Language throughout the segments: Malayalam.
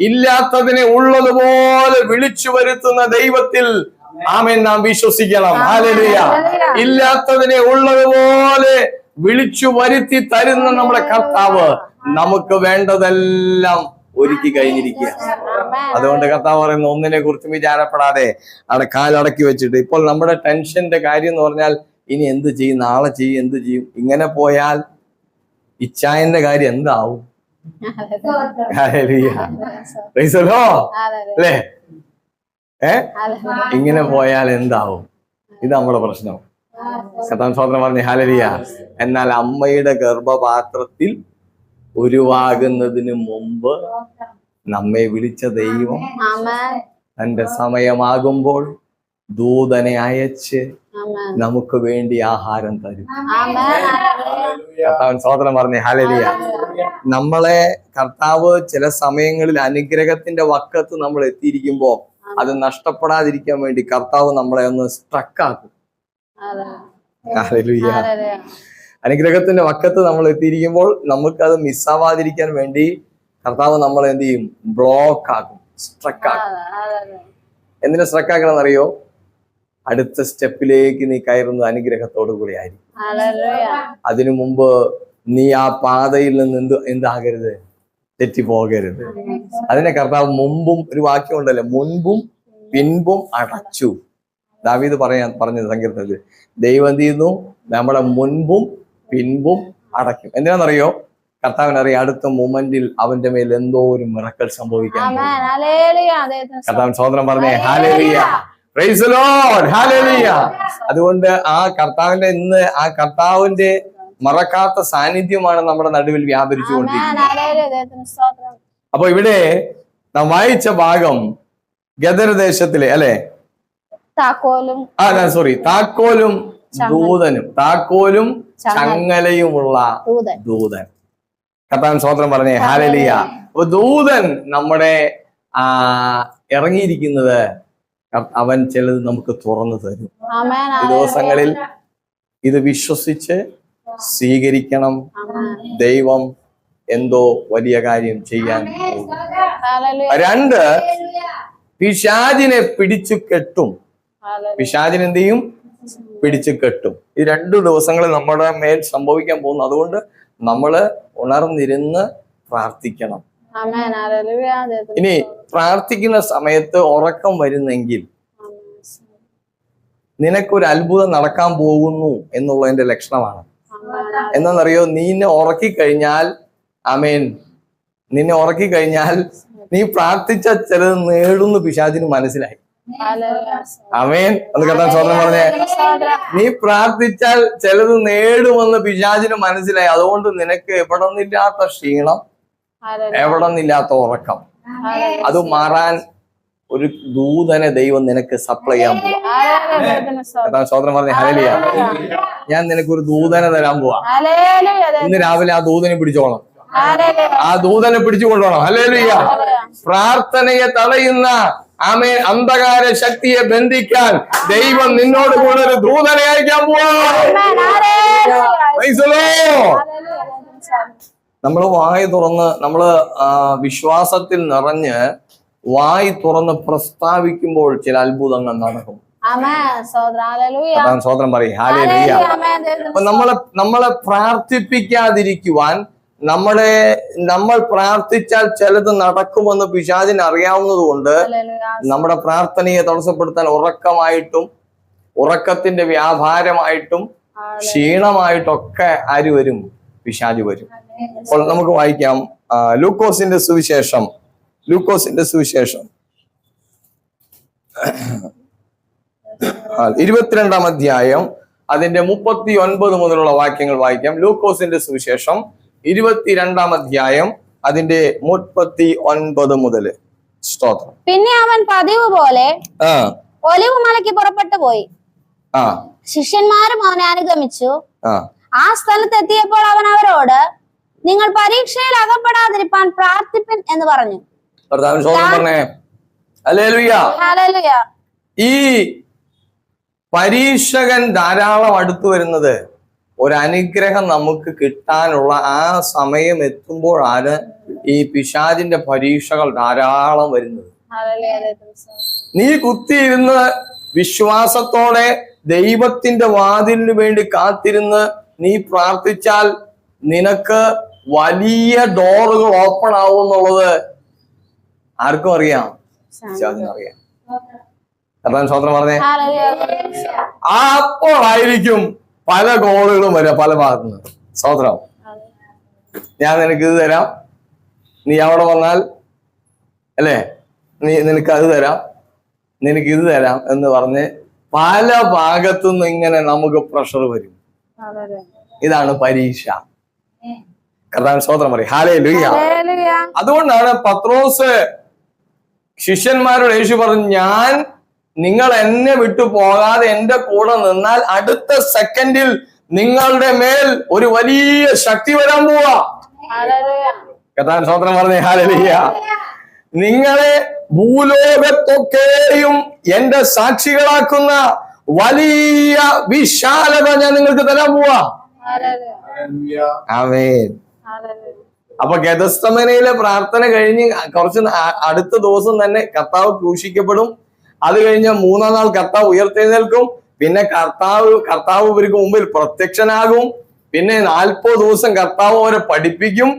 ഇല്ലാത്തതിനെ ഉള്ളതുപോലെ വിളിച്ചു വരുത്തുന്ന ദൈവത്തിൽ ആമേൻ നാം വിശ്വസിക്കണം. ഹാലലിയ ഇല്ലാത്തതിനെ ഉള്ളതുപോലെ വിളിച്ചു വരുത്തി തരുന്ന നമ്മുടെ കർത്താവ് നമുക്ക് വേണ്ടതെല്ലാം ഒരുക്കി കഴിഞ്ഞിരിക്കുക. അതുകൊണ്ട് കർത്താവ് പറയുന്ന ഒന്നിനെ കുറിച്ചും വിചാരപ്പെടാതെ അവിടെ കാലടക്കി വെച്ചിട്ട്. ഇപ്പോൾ നമ്മുടെ ടെൻഷന്റെ കാര്യം എന്ന് പറഞ്ഞാൽ ഇനി എന്ത് ചെയ്യും? നാളെ ചെയ്യും എന്ത് ചെയ്യും? ഇങ്ങനെ പോയാൽ ഇച്ചായന്റെ കാര്യം എന്താവും? അല്ലേ? ഏ? ഇങ്ങനെ പോയാൽ എന്താവും? ഇത് നമ്മുടെ പ്രശ്നം. കഥാൻ സ്വാതന്ത്ര്യം പറഞ്ഞു ഹാലരിയ എന്നാൽ അമ്മയുടെ ഗർഭപാത്രത്തിൽ ഉരുവാകുന്നതിന് മുമ്പ് നമ്മെ വിളിച്ച ദൈവം തന്റെ സമയമാകുമ്പോൾ ദൂതനെ അയച്ച് നമുക്ക് വേണ്ടി ആഹാരം തരും. കർത്താവൻ സ്വാതന്ത്ര്യം പറഞ്ഞു. ഹലലിയ നമ്മളെ കർത്താവ് ചില സമയങ്ങളിൽ അനുഗ്രഹത്തിന്റെ വക്കത്ത് നമ്മൾ എത്തിയിരിക്കുമ്പോ അത് നഷ്ടപ്പെടാതിരിക്കാൻ വേണ്ടി കർത്താവ് നമ്മളെ ഒന്ന് സ്ട്രക്കാക്കും ഹലലിയ അനുഗ്രഹത്തിന്റെ വക്കത്ത് നമ്മൾ എത്തിയിരിക്കുമ്പോൾ നമുക്കത് മിസ്സാവാതിരിക്കാൻ വേണ്ടി കർത്താവ് നമ്മളെ എന്ത് ചെയ്യും? ബ്ലോക്ക് ആക്കും. സ്ട്രക്ക് ആക്കും. എന്തിനാ സ്ട്രക്കാക്കണം എന്നറിയോ അടുത്ത സ്റ്റെപ്പിലേക്ക് നീ കയറുന്നത് അനുഗ്രഹത്തോടു കൂടി ആയിരിക്കും. അതിനു മുമ്പ് നീ ആ പാതയിൽ നിന്ന് എന്ത് എന്താകരുത്? തെറ്റിപ്പോകരുത്. അതിനെ കർത്താവ് മുമ്പും ഒരു വാക്യം ഉണ്ടല്ലോ. മുൻപും പിൻപും അടച്ചു. ദാവീദ് പറയാൻ പറഞ്ഞത് സങ്കീർത്തനത്തിൽ ദൈവം എന്ത് ചെയ്യുന്നു? നമ്മളെ മുൻപും പിൻപും അടയ്ക്കും. എന്തിനാണെന്നറിയോ? കർത്താവിനറിയാം അടുത്ത മൊമെന്റിൽ അവന്റെ മേൽ എന്തോ ഒരു മിറക്കൽ സംഭവിക്കാൻ കർത്താവിൻ സ്വതന്ത്രം പറഞ്ഞേ. ഹാലേലിയ അതുകൊണ്ട് ആ കർത്താവിന്റെ ഇന്ന് ആ കർത്താവിന്റെ മറക്കാത്ത സാന്നിധ്യമാണ് നമ്മുടെ നടുവിൽ വ്യാപരിച്ചുകൊണ്ടിരിക്കുന്നത് അപ്പൊ ഇവിടെ നാം വായിച്ച ഭാഗം ഗദരദേശത്തിലെ അല്ലെ? താക്കോലും ആ സോറി താക്കോലും ദൂതനും. താക്കോലും ചങ്ങലയുമുള്ള ദൂതൻ. കർത്താവൻ കർത്താൻ സ്വതന്ത്രം പറഞ്ഞേ ഹാലലിയ അപ്പൊ ദൂതൻ നമ്മുടെ ആ ഇറങ്ങിയിരിക്കുന്നത് അവൻ ചിലത് നമുക്ക് തുറന്നു തരും. ഈ ദിവസങ്ങളിൽ ഇത് വിശ്വസിച്ച് സ്വീകരിക്കണം. ദൈവം എന്തോ വലിയ കാര്യം ചെയ്യാൻ രണ്ട് പിശാചിനെ പിടിച്ചു കെട്ടും. പിശാചിന് എന്ത് ചെയ്യും? പിടിച്ചു കെട്ടും. ഈ രണ്ടു ദിവസങ്ങളിൽ നമ്മുടെ മേൽ സംഭവിക്കാൻ പോകുന്നു. അതുകൊണ്ട് നമ്മൾ ഉണർന്നിരുന്ന് പ്രാർത്ഥിക്കണം. ഇനി പ്രാർത്ഥിക്കുന്ന സമയത്ത് ഉറക്കം വരുന്നെങ്കിൽ നിനക്കൊരു അത്ഭുതം നടക്കാൻ പോകുന്നു എന്നുള്ളതിന്റെ ലക്ഷണമാണ്. എന്താണെന്നറിയോ? നിന്നെ ഉറക്കിക്കഴിഞ്ഞാൽ അമേൻ നിന്നെ ഉറക്കിക്കഴിഞ്ഞാൽ നീ പ്രാർത്ഥിച്ച ചിലത് നേടുന്നു പിശാചിന് മനസ്സിലായി. അമേൻ അത് കേട്ടാ സ്വന്തം പറഞ്ഞേ. നീ പ്രാർത്ഥിച്ചാൽ ചിലത് നേടുമെന്ന് പിശാചിന് മനസ്സിലായി. അതുകൊണ്ട് നിനക്ക് എവിടെ നിന്നില്ലാത്ത ക്ഷീണം. എവിടെ നിന്നില്ലാത്ത ഉറക്കം. അത് മാറാൻ ഒരു ദൂതനെ ദൈവം നിനക്ക് സപ്ലൈ ചെയ്യാൻ പോവാ. കേട്ടാ പറഞ്ഞ ഹരലിയ ഞാൻ നിനക്ക് ഒരു ദൂതനെ തരാൻ പോവാ. ഇന്ന് രാവിലെ ആ ദൂതനെ പിടിച്ചോളാം. ഹല്ലേലൂയ ആ ദൂതനെ പിടിച്ചു കൊണ്ടുപോകണം ഹല്ലേലൂയ പ്രാർത്ഥനയെ തടയുന്ന ആമേ അന്ധകാര ശക്തിയെ ബന്ധിക്കാൻ ദൈവം നിന്നോട് കൂടെ ഒരു ദൂതനെ അയക്കാൻ പോവാ. നമ്മൾ വായി തുറന്ന് നമ്മൾ വിശ്വാസത്തിൽ നിറഞ്ഞ് വായി തുറന്ന് പ്രസ്താവിക്കുമ്പോൾ ചില അത്ഭുതങ്ങൾ നടക്കും. സ്വതന്ത്രം പറയും. അപ്പൊ നമ്മളെ നമ്മളെ പ്രാർത്ഥിപ്പിക്കാതിരിക്കുവാൻ നമ്മളെ നമ്മൾ പ്രാർത്ഥിച്ചാൽ ചിലത് നടക്കുമെന്ന് പിശാചിന് അറിയാവുന്നത് കൊണ്ട് നമ്മുടെ പ്രാർത്ഥനയെ തടസ്സപ്പെടുത്താൻ ഉറക്കമായിട്ടും ഉറക്കത്തിന്റെ വ്യാപാരമായിട്ടും ക്ഷീണമായിട്ടൊക്കെ ആര് വരും പിശാജ് വരും. അപ്പോൾ നമുക്ക് വായിക്കാം. ലൂക്കോസിന്റെ സുവിശേഷം. ലൂക്കോസിന്റെ സുവിശേഷം. ഇരുപത്തിരണ്ടാം അധ്യായം അതിന്റെ മുപ്പത്തി ഒൻപത് മുതലുള്ള വാക്യങ്ങൾ വായിക്കാം. ലൂക്കോസിന്റെ സുവിശേഷം ഇരുപത്തിരണ്ടാം അധ്യായം അതിന്റെ മുപ്പത്തി ഒൻപത് മുതൽ. സ്തോത്രം. പിന്നെ അവൻ പതിവ് പോലെ ഒലിവ് മലയ്ക്ക് പുറപ്പെട്ടു പോയി. ശിഷ്യന്മാരും അവനെ അനുഗമിച്ചു. ആ. ആ സ്ഥലത്ത് എത്തിയപ്പോൾ അവൻ അവരോട് നിങ്ങൾ പരീക്ഷയിൽ അകപ്പെടാതിരിപ്പാൻ പ്രാർത്ഥിപ്പൻ എന്ന് പറഞ്ഞു. ഈ പരീക്ഷകൻ ധാരാളം അടുത്തു വരുന്നത് ഒരനുഗ്രഹം അനുഗ്രഹം നമുക്ക് കിട്ടാനുള്ള ആ സമയം എത്തുമ്പോഴാണ് ഈ പിശാജിന്റെ പരീക്ഷകൾ ധാരാളം വരുന്നത്. നീ കുത്തിയിരുന്ന് വിശ്വാസത്തോടെ ദൈവത്തിന്റെ വാതിലിന് വേണ്ടി കാത്തിരുന്ന് നീ പ്രാർത്ഥിച്ചാൽ നിനക്ക് വലിയ ഡോറുകൾ ഓപ്പൺ ആവും എന്നുള്ളത് ആർക്കും അറിയാം. അറിയാം. കർത്താൻ സ്വന്തം പറഞ്ഞേ. അപ്പോഴായിരിക്കും പല കോളുകളും വരിക പല ഭാഗത്തു നിന്ന് സ്വത്രം ഞാൻ നിനക്ക് ഇത് തരാം. നീ അവിടെ വന്നാൽ അല്ലേ? നീ നിനക്ക് അത് തരാം. നിനക്ക് ഇത് തരാം എന്ന് പറഞ്ഞ് പല ഭാഗത്തുനിന്ന് ഇങ്ങനെ നമുക്ക് പ്രഷർ വരും. ഇതാണ് പരീക്ഷ. കർത്താൻ സ്തോത്രം പറയും. ഹാലേ ലുയ്യ അതുകൊണ്ടാണ് പത്രോസ് ശിഷ്യന്മാരോട് യേശു പറഞ്ഞു ഞാൻ നിങ്ങൾ എന്നെ വിട്ടു പോകാതെ എന്റെ കൂടെ നിന്നാൽ അടുത്ത സെക്കൻഡിൽ നിങ്ങളുടെ മേൽ ഒരു വലിയ ശക്തി വരാൻ പോവാ. കഥാൻ സ്വതന്ത്രം പറഞ്ഞേ ഹാലലിയ നിങ്ങളെ ഭൂലോകത്തൊക്കെയും എന്റെ സാക്ഷികളാക്കുന്ന വലിയ വിശാലത ഞാൻ നിങ്ങൾക്ക് തരാൻ പോവാ. ആമേൻ. അപ്പൊ ഗതസ്തമനയിലെ പ്രാർത്ഥന കഴിഞ്ഞ് കുറച്ച് അടുത്ത ദിവസം തന്നെ കർത്താവ് ക്രൂശിക്കപ്പെടും. അത് കഴിഞ്ഞ മൂന്നാം നാൾ കർത്താവ് ഉയർത്തെഴുന്നേൽക്കും. പിന്നെ കർത്താവ് കർത്താവ് ഇവർക്ക് മുമ്പിൽ പ്രത്യക്ഷനാകും. പിന്നെ നാൽപ്പത് ദിവസം കർത്താവ് അവരെ പഠിപ്പിക്കും.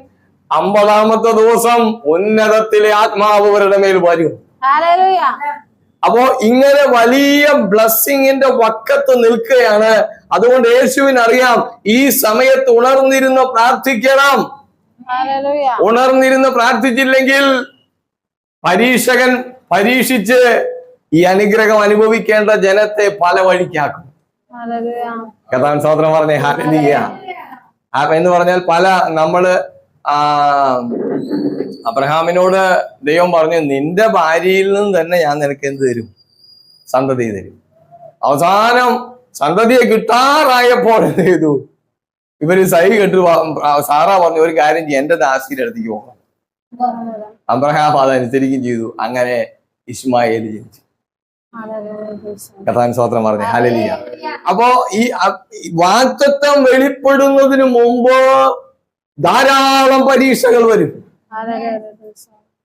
അമ്പതാമത്തെ ദിവസം ഉന്നതത്തിലെ ആത്മാവ് അവരുടെ മേൽ വരും. അപ്പോ ഇങ്ങനെ വലിയ ബ്ലസ്സിങ്ങിന്റെ വക്കത്ത് നിൽക്കുകയാണ്. അതുകൊണ്ട് യേശുവിന് അറിയാം ഈ സമയത്ത് ഉണർന്നിരുന്ന് പ്രാർത്ഥിക്കണം. ഉണർന്നിരുന്ന് പ്രാർത്ഥിച്ചില്ലെങ്കിൽ പരീക്ഷകൻ പരീക്ഷിച്ച് ഈ അനുഗ്രഹം അനുഭവിക്കേണ്ട ജനത്തെ പല വഴിക്കാക്കും. കഥാൻ സഹോദരൻ പറഞ്ഞേ ഹാലിയ എന്ന് പറഞ്ഞാൽ പല നമ്മൾ ആ അബ്രഹാമിനോട് ദൈവം പറഞ്ഞു നിന്റെ ഭാര്യയിൽ നിന്ന് തന്നെ ഞാൻ നിനക്ക് എന്ത് തരും? സന്തതി തരും. അവസാനം സന്തതിയെ കിട്ടാറായപ്പോൾ എന്ത് ചെയ്തു? ഇവർ സൈ കെട്ട് സാറാ പറഞ്ഞു ഒരു കാര്യം ചെയ്യും എന്റെ ദാസിയുടെ അടുത്തേക്ക് പോകണം അബ്രഹാം അതനുസരിക്കുകയും ചെയ്തു. അങ്ങനെ ഇസ്മായേൽ ജനിച്ചു. കഥാൻ സ്വത്രം പറഞ്ഞു. ഹലലിയ അപ്പോ ഈ വാക്തത്വം വെളിപ്പെടുന്നതിന് മുമ്പ് ധാരാളം പരീക്ഷകൾ വരും.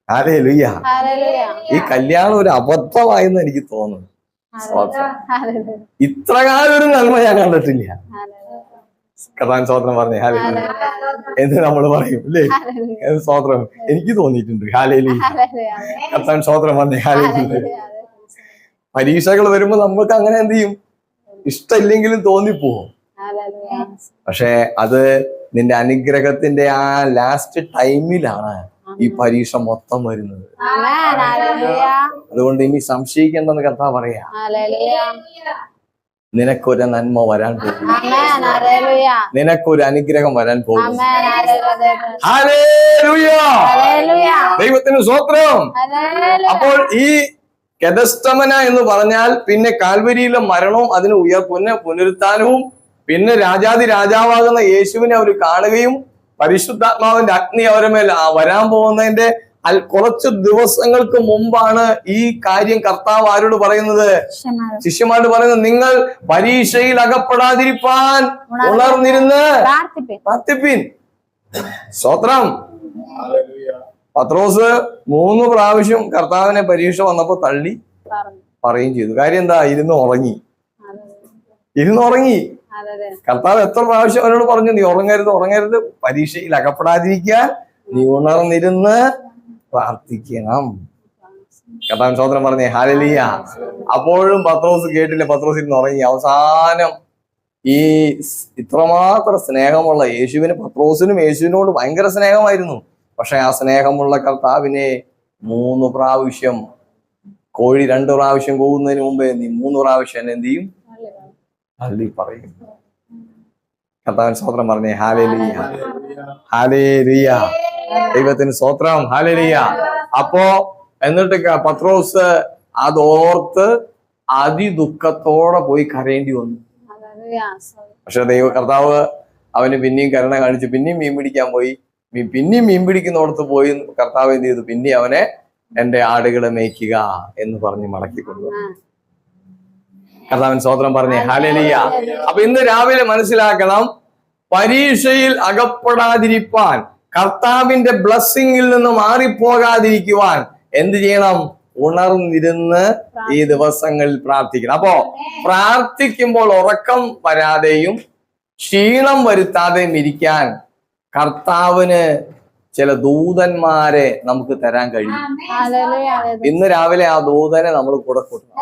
Hallelujah. ലുയ്യ. ഈ കല്യാണം ഒരു അബദ്ധമായെന്ന് എനിക്ക് തോന്നുന്നു. ഇത്രകാലം ഒരു നന്മ ഞാൻ കണ്ടിട്ടില്ല. കഥാൻ സ്വോത്രം പറഞ്ഞേ. ഹാലേ എന്ന് നമ്മൾ പറയും അല്ലേ? സ്വോത്രം എനിക്ക് തോന്നിയിട്ടുണ്ട്. ഹാലേലി കഥാൻ സ്വോത്രം പറഞ്ഞേ. ഹാലേലി പരീക്ഷകൾ വരുമ്പോ നമുക്ക് അങ്ങനെ എന്ത് ചെയ്യും? ഇഷ്ടമില്ലെങ്കിലും തോന്നിപ്പോവും. പക്ഷെ അത് നിന്റെ അനുഗ്രഹത്തിന്റെ ആ ലാസ്റ്റ് ടൈമിലാണ് ഈ പരീക്ഷ മൊത്തം വരുന്നത്. അതുകൊണ്ട് ഇനി സംശയിക്കേണ്ടെന്ന് കഥ പറയാ. നിനക്കൊരു നന്മ വരാൻ പോകും. നിനക്കൊരു അനുഗ്രഹം വരാൻ പോകും. ദൈവത്തിന് സ്വത്രം അപ്പോൾ ഈ കെതസ്തമന എന്ന് പറഞ്ഞാൽ പിന്നെ കാൽവരിയിലെ മരണവും അതിന് ഉയർ പുന പുനരുത്ഥാനവും പിന്നെ രാജാതി രാജാവാകുന്ന യേശുവിനെ അവർ കാണുകയും പരിശുദ്ധാത്മാവിന്റെ അഗ്നി അവരുടെ മേൽ ആ വരാൻ പോകുന്നതിന്റെ അൽ കുറച്ച് ദിവസങ്ങൾക്ക് മുമ്പാണ് ഈ കാര്യം കർത്താവ് ആരോട് പറയുന്നത്? ശിഷ്യമാരോട് ശിഷ്യന്മാരോട് പറയുന്നത് നിങ്ങൾ പരീക്ഷയിൽ അകപ്പെടാതിരിപ്പാൻ ഉണർന്നിരുന്ന് പ്രാർത്ഥിപ്പിൻ. സ്വത്രം പത്രോസ് മൂന്ന് പ്രാവശ്യം കർത്താവിനെ പരീക്ഷ വന്നപ്പോ തള്ളി പറയും പറയുകയും ചെയ്തു. കാര്യം എന്താ? ഇരുന്ന് ഉറങ്ങി. ഇരുന്ന് ഉറങ്ങി. കർത്താവ് എത്ര പ്രാവശ്യം അവനോട് പറഞ്ഞു നീ ഉറങ്ങരുത് ഉറങ്ങരുത് പരീക്ഷയിൽ അകപ്പെടാതിരിക്കാൻ നീ ഉണർന്നിരുന്ന് പ്രാർത്ഥിക്കണം. കർത്താവ് ചോദനം പറഞ്ഞേ ഹാലലിയ അപ്പോഴും പത്രോസ് കേട്ടില്ല പത്രോസ് ഇരുന്ന് ഉറങ്ങി. അവസാനം ഈ ഇത്രമാത്രം സ്നേഹമുള്ള യേശുവിന് പത്രോസിനും യേശുവിനോട് ഭയങ്കര സ്നേഹമായിരുന്നു. പക്ഷെ ആ സ്നേഹമുള്ള കർത്താവിനെ മൂന്ന് പ്രാവശ്യം കോഴി രണ്ട് പ്രാവശ്യം പോകുന്നതിന് മുമ്പേ നീ മൂന്ന് പ്രാവശ്യം എന്ത് ചെയ്യും? തള്ളി പറയും കർത്താവൻ സ്വത്രം പറഞ്ഞേ ഹാലേലിയ. ഹാലേലിയ. ദൈവത്തിന് സ്വത്രം ഹാലേലിയ. അപ്പോ എന്നിട്ട് പത്രോസ് അതോർത്ത് അതിദുഃഖത്തോടെ പോയി കരയേണ്ടി വന്നു. പക്ഷെ ദൈവ കർത്താവ് അവന് പിന്നെയും കരുണ കാണിച്ചു. പിന്നെയും മീൻ പിടിക്കാൻ പോയി. പിന്നെയും മീൻ പിടിക്കുന്നിടത്ത് പോയി. കർത്താവ് എന്ത് ചെയ്തു? പിന്നെ അവനെ എന്റെ ആടുകളെ മേയ്ക്കുക എന്ന് പറഞ്ഞ് മടക്കിക്കൊണ്ടു. കർത്താവൻ സ്വോത്രം പറഞ്ഞേ. ഹാലലിയ അപ്പൊ ഇന്ന് രാവിലെ മനസ്സിലാക്കണം പരീക്ഷയിൽ അകപ്പെടാതിരിക്കാൻ കർത്താവിന്റെ ബ്ലസ്സിങ്ങിൽ നിന്ന് മാറിപ്പോകാതിരിക്കുവാൻ എന്ത് ചെയ്യണം? ഉണർന്നിരുന്ന് ഈ ദിവസങ്ങളിൽ പ്രാർത്ഥിക്കണം. അപ്പോ പ്രാർത്ഥിക്കുമ്പോൾ ഉറക്കം വരാതെയും ക്ഷീണം വരുത്താതെയും ഇരിക്കാൻ കർത്താവിന് ചില ദൂതന്മാരെ നമുക്ക് തരാൻ കഴിയും. ഇന്ന് രാവിലെ ആ ദൂതനെ നമ്മൾ കൂടെ കൂട്ടണം.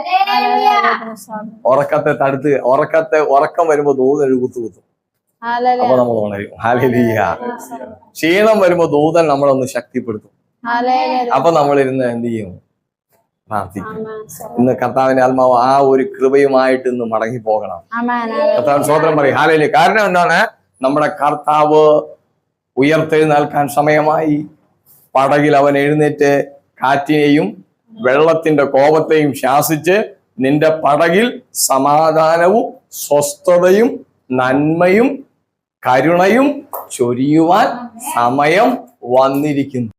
ഉറക്കത്തെ തടുത്ത് ഉറക്കത്തെ ഉറക്കം വരുമ്പോ ദൂതൻ ഒരു കുത്തു കുത്തും അപ്പൊ നമ്മൾ ഉണരും. ക്ഷീണം വരുമ്പോ ദൂതൻ നമ്മളൊന്ന് ശക്തിപ്പെടുത്തും. അപ്പൊ നമ്മൾ ഇരുന്ന് എന്ത് ചെയ്യും? പ്രാർത്ഥിക്കും. ഇന്ന് കർത്താവിന്റെ ആത്മാവ് ആ ഒരു കൃപയുമായിട്ട് ഇന്ന് മടങ്ങി പോകണം. കർത്താവ് സ്വതന്ത്രം പറയും. ഹാലേലി കാരണം എന്താണ്? നമ്മുടെ കർത്താവ് ഉയർത്തെഴുന്നേൽക്കാൻ സമയമായി. പടകിൽ അവൻ എഴുന്നേറ്റ് കാറ്റിനെയും വെള്ളത്തിന്റെ കോപത്തെയും ശാസിച്ച് നിന്റെ പടകിൽ സമാധാനവും സ്വസ്ഥതയും നന്മയും കരുണയും ചൊരിയുവാൻ സമയം വന്നിരിക്കുന്നു.